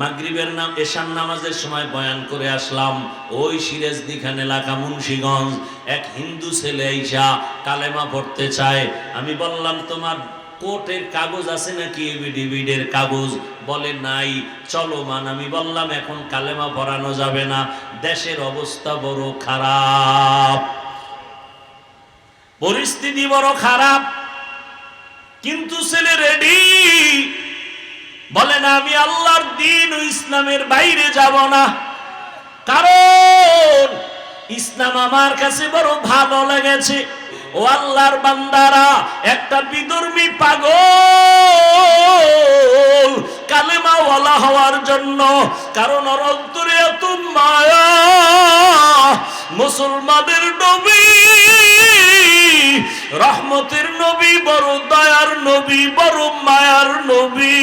মাগরিবের নাম এশান নামাজের সময় বয়ান করে আসলাম, ওই সিরাজদিখান এলাকা মুন্সিগঞ্জ, এক হিন্দু ছেলে ঈশা কালেমা পড়তে চায়। আমি বললাম, তোমার কোর্টের কাগজ আছে নাকি এভিডেভিডের কাগজ? বলে, নাই চলো মান আমি বললাম, এখন কালেমা পড়ানো যাবে না, দেশের অবস্থা বড় খারাপ। পরিস্থিতি বড় খারাপ, কিন্তু ছেলে রেডি বলে না আমি আল্লাহর দিন ও ইসলামের বাইরে যাব না। কারণ ইসলাম আমার কাছে বড় ভালো লেগেছে। ও আল্লাহর বান্দারা, একটা বিদর্মী পাগল কালেমা ওয়ালা হওয়ার জন্য। কারণ ওর অন্তরে এত মায়া মুসলমানের নবী, রহমতের নবী, বড় দয়ার নবী, বড় মায়ার নবী।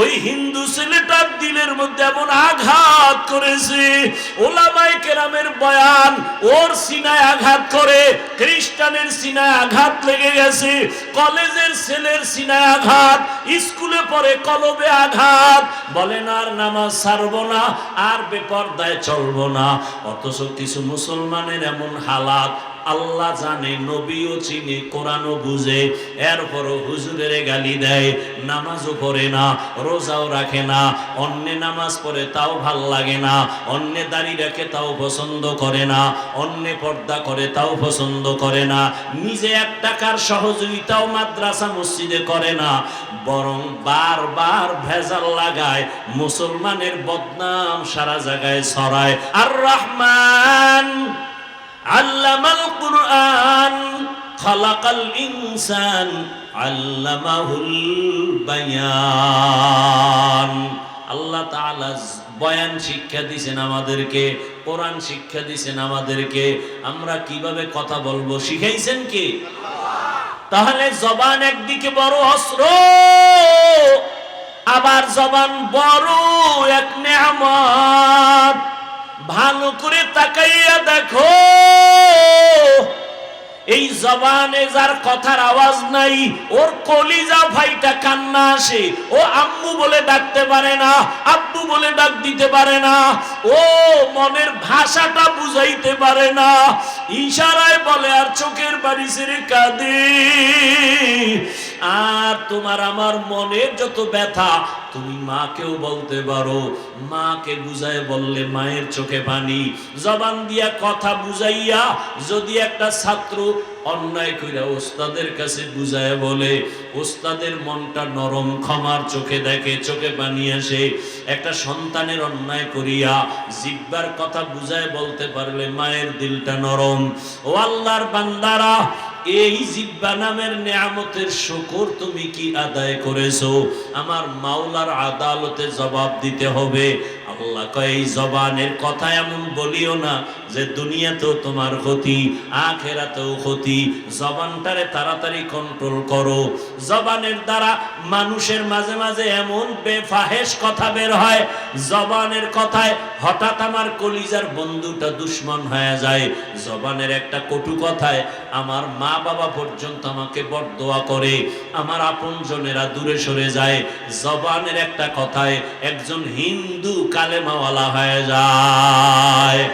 ওই হিন্দু ছেলেটার দিলের মধ্যে এমন আঘাত করেছে। ওলামাই কেরামের বয়ান, ওর সিনায় আঘাত করে, খ্রিস্টানের সিনায় আঘাত লেগে গেছে, কলেজের ছেলের সিনায় আঘাত, স্কুলে পড়ে কলবে আঘাত। বলেন, আর নামাজ ছাড়বো না, আর বেপর্দায় চলব না। অথচ কিছু মুসলমানের এমন হালাত আল্লাহ জানে, নবীও চিনে, কোরআনও বুঝে, এরপরও হুজুরের গালি দেয়, নামাজও পড়ে না, রোজাও রাখে না, অন্যে নামাজ পড়ে তাও ভালো লাগে না, অন্যে দাড়ি রাখে তাও পছন্দ করে না, অন্যে পর্দা করে তাও পছন্দ করে না, নিজে এক টাকার সহযোগিতাও মাদ্রাসা মসজিদে করে না, বরং বারবার ভেজাল লাগায়, মুসলমানের বদনাম সারা জায়গায় ছড়ায়। আর রহমান! আল্লামাল কুরআন, খালাকাল ইনসান, আল্লামাহুল বায়ান। আল্লাহ তাআলা বয়ান শিক্ষা দিয়েছেন আমাদেরকে, কোরআন শিক্ষা দিয়েছেন আমাদেরকে। আমরা কীভাবে কথা বলব, শিখাইছেন কি? তাহলে জবান একদিকে বড় অস্ত্র, আবার জবান বড় এক নেয়ামত। ভালো করে তাকাইয়া দেখো। এই জবানে যার কথার আওয়াজ নাই, ওর কলিজা ভাইটা কান্না আসে। ও আম্মু বলে ডাকতে পারে না, আব্বু বলে ডাক দিতে পারে না। ও মনের ভাষাটা বুঝাইতে পারে না। ইশারায় বলে, আর চোখের বাড়ি ছেড়ে কাঁদে। আর তোমার আমার মনের যত ব্যথা, তুমি মাকেও বলতে পারো। মাকে বুঝায় বললে, মায়ের চোখে পানি। জবান দিয়া কথা বুঝাইয়া যদি একটা ছাত্র অন্যায় কইরা ওস্তাদের কাছে বুঝায় বলে, ওস্তাদের মনটা নরম ক্ষমার চোখে দেখে, চোখে পানি আসে। একটা সন্তানের অন্যায় করিয়া জিব্বার কথা বুঝায় বলতে পারলে মায়ের দিলটা নরম। ও আল্লাহর বান্দারা, এই জিব্বা নামের নেয়ামতের শুকর তুমি কি আদায় করেছ? আমার মাওলার আদালতে জবাব দিতে হবে। আল্লাহ কয়, এই জবানের কথা এমন বলিও না যে দুনিয়াতেও তোমার ক্ষতি, আখেরাতেও ক্ষতি। জবানটারে তাড়াতাড়ি কন্ট্রোল করো। জবানের দ্বারা মানুষের মাঝে মাঝে এমন বেফাহেশ কথা বের হয়, জবানের কথায় হঠাৎ আমার কলিজার বন্ধুটা দুশ্মন হয়ে যায়। জবানের একটা কটু কথায় আমার মা বাবা পর্যন্ত আমাকে বরদোয়া করে। আমার আপনজনেরা দূরে সরে যায়। জবানের একটা কথায় একজন হিন্দু কালেমাওয়ালা হয়ে যায়।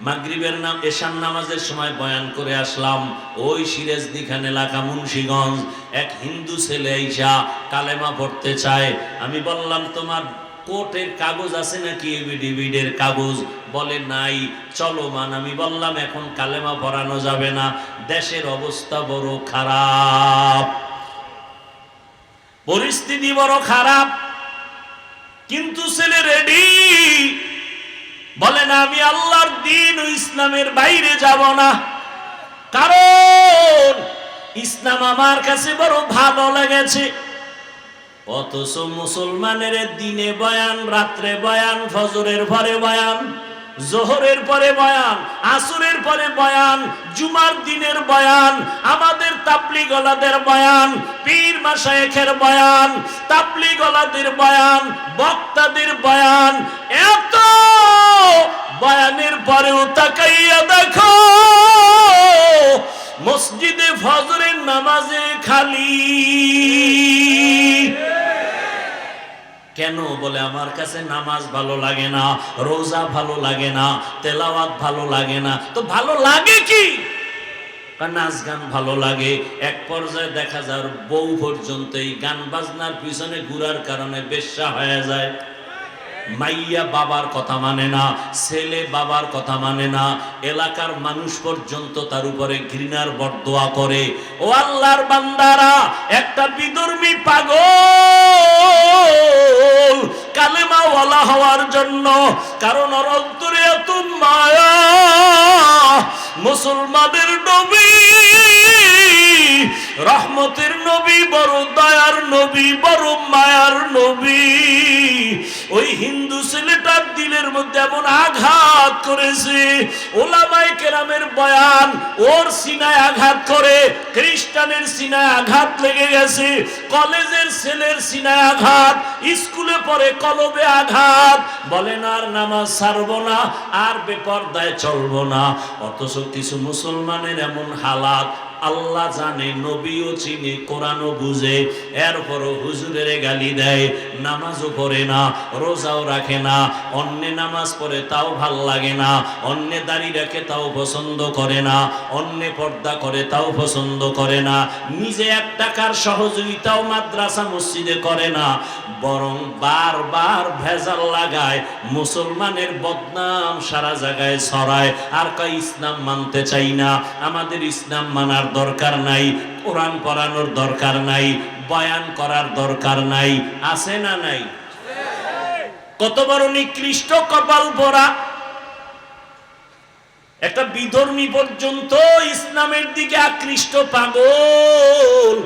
মাগরিবের নাম এশান নামাজের সময় বয়ান করে আসলাম, ওই সিরাজদিখান এলাকা মুন্সিগঞ্জ। এক হিন্দু ছেলে ঈশা কালেমা পড়তে চায়। আমি বললাম, তোমার কোর্টের কাগজ আছে নাকি এভিডেভিডের কাগজ? বলে, নাই, চলো মান, আমি বললাম এখন কালেমা পড়ানো যাবে না। দেশের অবস্থা বড় খারাপ। পরিস্থিতি বড় খারাপ। কিন্তু ছেলে রেডি। বলে, না, আমি আল্লাহর দিন ও ইসলামের বাইরে যাব না। কারণ ইসলাম আমার কাছে বড় ভালো লেগেছে। অথচ মুসলমানের দিনে বয়ান, রাত্রে বয়ান, ফজরের পরে বয়ান, জোহরের পরে বয়ান, আসরের পরে বয়ান, জুমার দিনের বয়ান, আমাদের তাপলি গলাদের বয়ান, পীর মাসায়েখের বয়ান তাপলি গলাদের বয়ান, বক্তাদের বয়ান, এত বয়ানের পরেও তাকাইয়া দেখো কেন বলে, আমার কাছে নামাজ ভালো লাগে না, রোজা ভালো লাগে না, তেলাওয়াত ভালো লাগে না। তো ভালো লাগে কি? নাচ গান ভালো লাগে। এক পর্যায়ে দেখা যায় বউ পর্যন্ত এই গান বাজনার পিছনে ঘুরার কারণে বেশ্যা হয়ে যায়। মাইয়া বাবার কথা মানে না, ছেলে বাবার কথা মানে না, এলাকার মানুষ পর্যন্ত তার উপরে ঘৃণার বরদোয়া করে। ও আল্লাহর বান্দারা, একটা বিধর্মী পাগল কালেমা ওয়ালা হওয়ার জন্য, কারণ ওর অন্তরে এত মায়া, মুসলমানের নবী। রহমতের নবী, বড় দয়ার নবী, বড় মায়ার নবী। ওই হিন্দু ছেলেটার দিলের মধ্যে এমন আঘাত করেছে। ওলামাই কেরামের বয়ান, ওর সিনায় আঘাত করে, খ্রিস্টানের সিনায় আঘাত লেগে গেছে। কলেজের ছেলের সিনায় আঘাত, স্কুলে পড়ে কলবে আঘাত। বলেন আর নামাজ ছাড়বো না, আর বেপরদায় চলব না। অথচ কিছু মুসলমানের এমন হালাত আল্লাহ জানে, নবীও চিনে, কোরআনও বুঝে। এরপরও হুজুরের গালি দেয়, নামাজও পড়ে না, রোজাও রাখে না, অন্যে নামাজ পড়ে তাও ভালো লাগে না, অন্যে দাড়ি রাখে তাও পছন্দ করে না, অন্যে পর্দা করে তাও পছন্দ করে না, নিজে এক টাকার সহযোগিতাও মাদ্রাসা মসজিদে করে না, বরং বারবার ভেজাল লাগায়, মুসলমানের বদনাম সারা জায়গায় ছড়ায়, আর কয় ইসলাম মানতে চাই না, আমাদের ইসলাম মানার দরকার নাই, কোরআন পড়ানোর দরকার নাই, বয়ান করার দরকার নাই, আছে না নাই? কত বড় নিকৃষ্ট কপাল পরা একটা বিধর্মী পর্যন্ত ইসলামের দিকে আকৃষ্ট পাগল।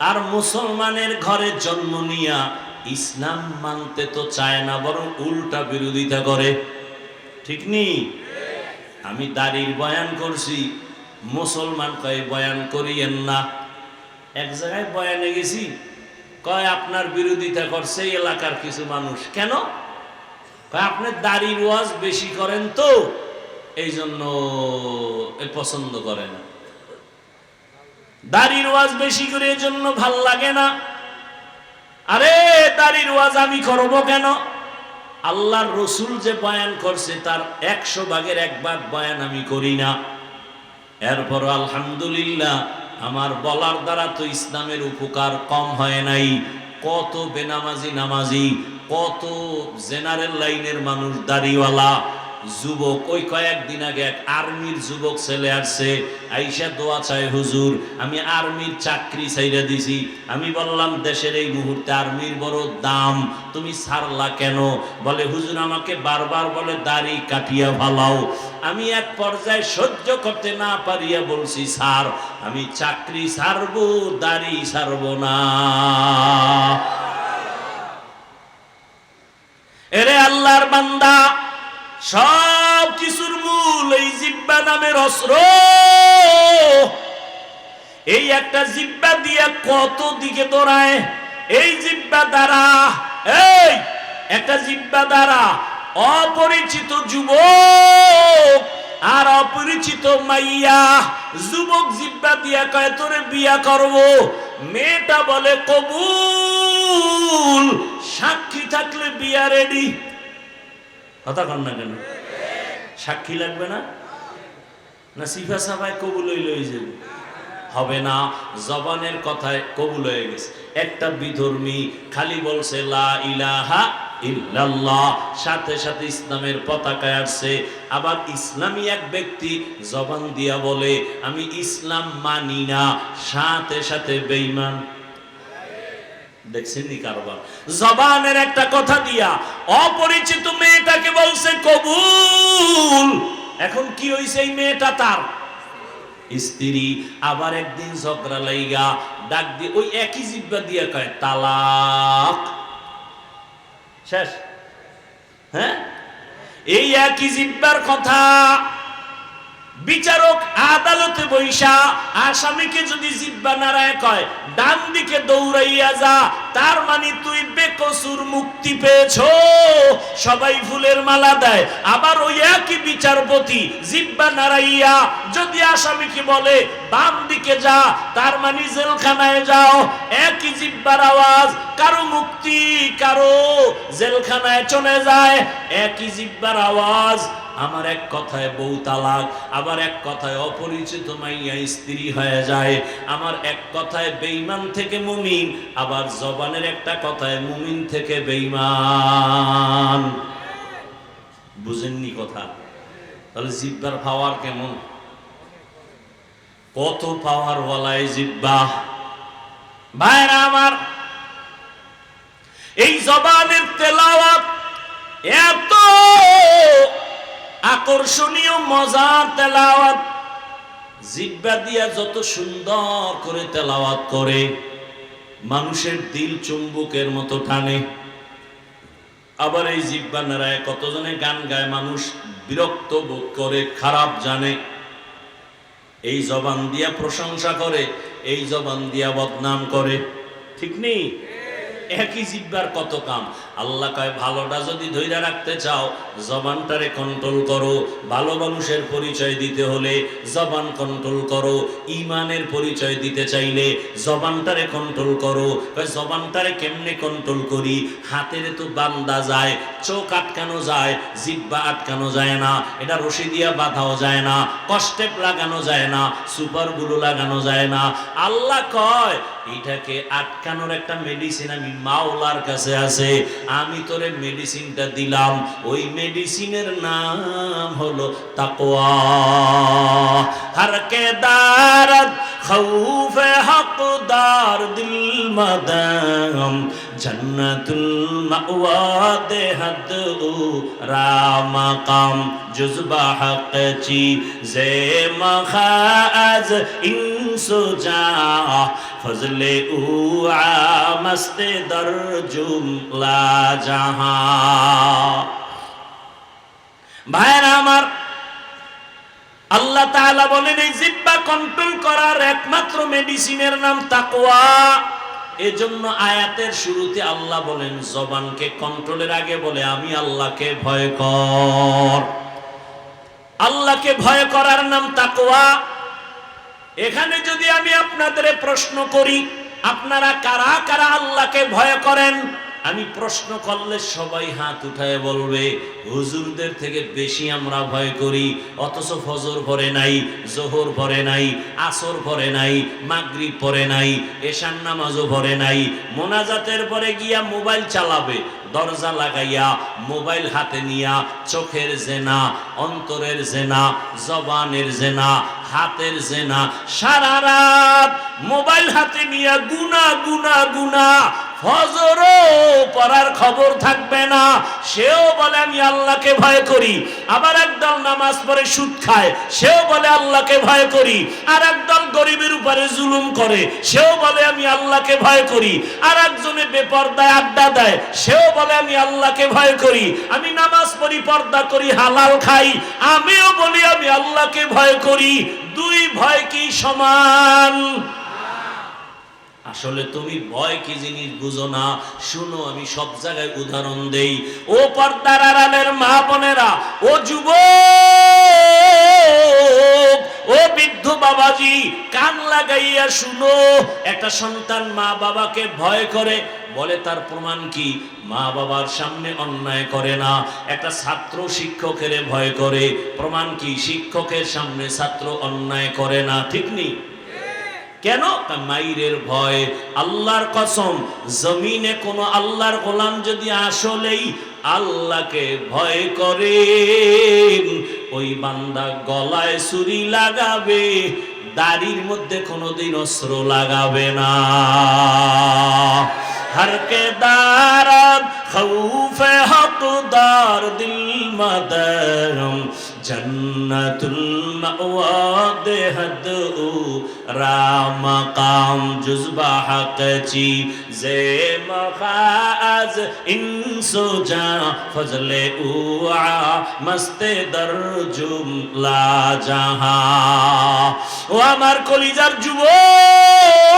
আর মুসলমানের ঘরে জন্ম নিয়া ইসলাম মানতে তো চায় না, বরং উল্টা বিরোধিতা করে। ঠিক নি? আমি দাড়ির বয়ান করছি। মুসলমান কয়, বয়ান করিয়েন না। এক জায়গায় বয়ানে গেছি, কয়, আপনার বিরোধিতা করছে এলাকার কিছু মানুষ। কেন? কয়, আপনি দাড়ির ওয়াজ বেশি করেন তো এই জন্য পছন্দ করে না। দাড়ির ওয়াজ বেশি করে এই জন্য ভালো লাগে না। আরে, দাড়ির ওয়াজ আমি করব কেন? আল্লাহর রসুল যে বয়ান করছে, তার একশো ভাগের এক ভাগ বয়ান আমি করি না। এরপর আলহামদুলিল্লাহ, আমার বলার দ্বারা তো ইসলামের উপকার কম হয় নাই। কত বেনামাজি নামাজি, কত জেনারেল লাইনের মানুষ দাড়িওয়ালা যুবক, ওই কয়েকদিন আগে এক আর্মির যুবক ছেলে আসছে। আইসা দোয়া চায়, হুজুর, আমি আর্মির চাকরি ছাইরা দিছি। আমি বললাম, দেশের এই মুহূর্তে আর্মির বড় দাম, তুমি ছাড়লা কেন? বলে, হুজুর, আমাকে বারবার বলে, দাড়ি কাটিয়া ভালাও আমি এক পর্যায়ে সহ্য করতে না পারিয়া বলছি, স্যার, আমি চাকরি ছাড়বো, দাড়ি ছাড়বো না। এরে আল্লাহর বান্দা সব কিছুর মূল এই জিব্বা নামের অস্ত্র। এই একটা জিব্বা দিয়ে কত দিকে দৌড়ায়? এই জিব্বা দ্বারা, এই একটা জিব্বা দ্বারা অপরিচিত যুবক আর অপরিচিত মাইয়া যুবক জিব্বা দিয়া কয়, তোরে বিয়া করব। মেয়েটা বলে, কবুল, সাক্ষী থাকলে বিয়া রেডি। কথা কন না কেন? সাক্ষী লাগবে না? না সিফা সাফায় কবুল হয়ে যাবে হবে না, জবানের কথায় কবুল হয়ে গেছে। একটা বিধর্মী খালি বলছে, লা ইলাহা ইল্লাল্লাহ। সাথে সাথে ইসলামের পতাকায় আসছে। আবার ইসলামী এক ব্যক্তি জবান দিয়া বলে, আমি ইসলাম মানি না। সাথে সাথে বেঈমান দেখছেন কারবার? জবানের একটা কথা দিয়া, অপরিচিত মেয়েটাকে বলছে, কবুল। এখন কি হইছে এই মেয়েটা তার? স্ত্রী, আবার একদিন ঝগড়া লাইগা, ডাক দিয়ে ওই একই জিব্বা দিয়ে কয়, তালাক। শেষ। হ্যাঁ? এই একই জিব্বার কথা বিচারক আদালতে বৈশা, আসামিকে যদি জিব্বা নারায় কয় ডান দিকে দৌড়াইয়া যা, তার মানে তুই বেকসুর মুক্তি পেয়েছ। সবাই ফুলের মালা দেয়। আবার ওই একই বিচারপতি জিব্বা নারাইয়া যদি আসামিকে বলে বাম দিকে যা, তার মানে জেলখানায় যাও। একই জিব্বার আওয়াজ, কারও মুক্তি, কারও জেলখানায় চলে যায়। একই জিব্বার আওয়াজ আমার এক কথায় বউ তালাক, আবার এক কথায় অপরিচিত মাইয়া স্ত্রী হয়ে যায়। আমার এক কথায় বেইমান থেকে মুমিন, আবার জবানের একটা কথায় মুমিন থেকে বেইমান বুঝেননি কথা? তাহলে জিব্বার পাওয়ার কেমন? কত পাওয়ার বলায় জিব্বা? ভাইরা আমার, এই জবানের তেলাওয়াত এত আকর্ষণীয়, মজার তেলাওয়াত। জিব্বা দিয়া যত সুন্দর করে তেলাওয়াত করে, মানুষের দিল চুম্বকের মতো টানে। আবার এই জিব্বা নারায় কতজনে গান গায়, মানুষ বিরক্ত বোধ করে, খারাপ জানে। এই জবান দিয়া প্রশংসা করে, এই জবান দিয়া বদনাম করে। ঠিক নেই? একই জিব্বার কত কাম? আল্লাহ কয়, ভালোটা যদি ধৈর্য রাখতে চাও, জবানটারে কন্ট্রোল করো। ভালো মানুষের পরিচয় দিতে হলে জবান কন্ট্রোল করো। ইমানের পরিচয় দিতে চাইলে জবানটারে কন্ট্রোল করো। জবানটারে কেমনে কন্ট্রোল করি? হাতের তো বান্দা যায়, চোখ আটকানো যায়, জিব্বা আটকানো যায় না, এটা রশি দিয়া বাঁধাও যায় না, কষ্টেপ লাগানো যায় না, সুপারগুলো লাগানো যায় না। আল্লাহ কয় এটাকে আটকানোর একটা মেডিসিন আমি মাওলার কাছে আছে আমি তোরে মেডিসিনটা দিলাম। ওই মেডিসিনের নাম হলো তাকওয়া হর কে দারদ খৌফ হকদার দিল মদম জন্নতুল মাওয়া দে হদ রামকাম জুজবা হক চি জে মখাজ ইনসুজা ফজলে উ মস্তে দর জুমলা জাহা ভাইরা আমার আল্লাহ তাআলা বলেন, এই জিব্বা কন্ট্রোল করার একমাত্র মেডিসিনের নাম তাকওয়া। এজন্য আয়াতের শুরুতে আল্লাহ বলেন, জবানকে কন্ট্রোলের আগে বলে, আমি আল্লাহকে ভয় কর। আল্লাহকে ভয় করার নাম তাকওয়া। এখানে যদি আমি আপনাদের প্রশ্ন করি, আপনারা কারা কারা আল্লাহকে ভয় করেন? আমি প্রশ্ন করলে সবাই হাত উঠায় বলবে, হুজুরদের থেকে বেশি আমরা ভয় করি। অথচ ফজর পরে নাই, জোহর পরে নাই, আসর পরে নাই, মাগরিব পরে নাই এশান নামাজও পরে নাই। মোনাজাতের পরে গিয়া মোবাইল চালাবে, দরজা লাগাইয়া, মোবাইল হাতে নিয়া, চোখের জেনা, অন্তরের জেনা, জবানের জেনা, হাতের জেনা, সারা রাত মোবাইল হাতে নিয়া গুনা গুনা গুনা ফজরও পড়ার খবর থাকবে না। সেও বলে, আমি আল্লাহকে ভয় করি। আবার একদল নামাজ পড়ে সুদ খায়, সেও বলে, আল্লাহকে ভয় করি। আর একদল গরিবের উপরে জুলুম করে, সেও বলে, আমি আল্লাহকে ভয় করি। আর একজনে বেপর্দায় আড্ডা দেয়, সেও বলে, আমি আল্লাহকে ভয় করি। আমি নামাজ পড়ি, পর্দা করি, হালাল খাই। আমিও বলি, আমি আল্লাহকে ভয় করি। দুই ভয় কি সমান? আসলে তুমি ভয় কি জিনিস বুঝো না? শুনো, আমি সব জায়গায় উদাহরণ দেই। ও পর্দার আড়ালের মা বোনেরা, ও যুব ও বৃদ্ধ বাবাজি, কান লাগাইয়া শুনো। একটা সন্তান মা বাবাকে ভয় করে, বলে তার প্রমাণ কি? মা বাবার সামনে অন্যায় করে না। একটা ছাত্র শিক্ষকের ভয় করে, প্রমাণ কি? শিক্ষকের সামনে ছাত্র অন্যায় করে না, ঠিক নেই? কেন? মাইরের ভয়। আল্লাহর কসম, জমিনে কোন আল্লাহর গোলাম যদি আসলেই আল্লাহকে ভয় করে ওই বান্দা গলায় ছুরি লাগাবে, দাড়ির মধ্যে কোনোদিন অস্ত্র লাগাবে না। ہر کے دارب خوف حق دار دل مدرم جنت المعوا دہد او را مقام جزبہ حق چی زی مخاز انسو جا فضل اوعا مست در جملہ جہاں ও আমার কলিজার যুবক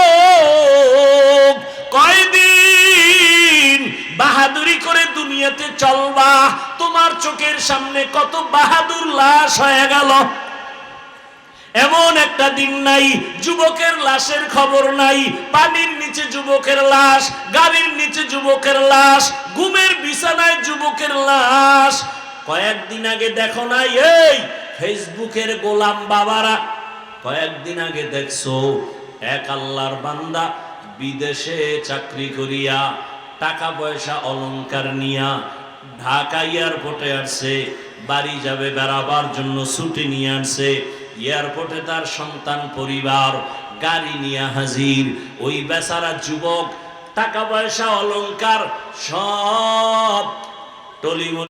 কয়দিন বাহাদুরি করে দুনিয়াতে চলবা। তোমার চোখের সামনে কত বাহাদুর লাশ হয়ে গেল। এমন একটা দিন নাই, যুবকের লাশের খবর নাই, পানির নিচে যুবকের লাশ, গাড়ির নিচে যুবকের লাশ, ঘুমের বিছানায় যুবকের লাশ। কয়েকদিন আগে দেখো নাই, এই ফেসবুকের গোলাম বাবারা, কয়েকদিন আগে দেখছ, এক আল্লাহর বান্দা বিদেশে চাকরি করিয়া টাকা পয়সা অলংকার নিয়া ঢাকা এয়ারপোর্টে আসছে, বাড়ি যাবে, বেড়াবার জন্য ছুটি নিয়ে আসছে। এয়ারপোর্টে তার সন্তান, পরিবার, গাড়ি নিয়ে হাজির। ওই বেচারা যুবক, টাকা পয়সা, অলংকার, সব টলিমুলি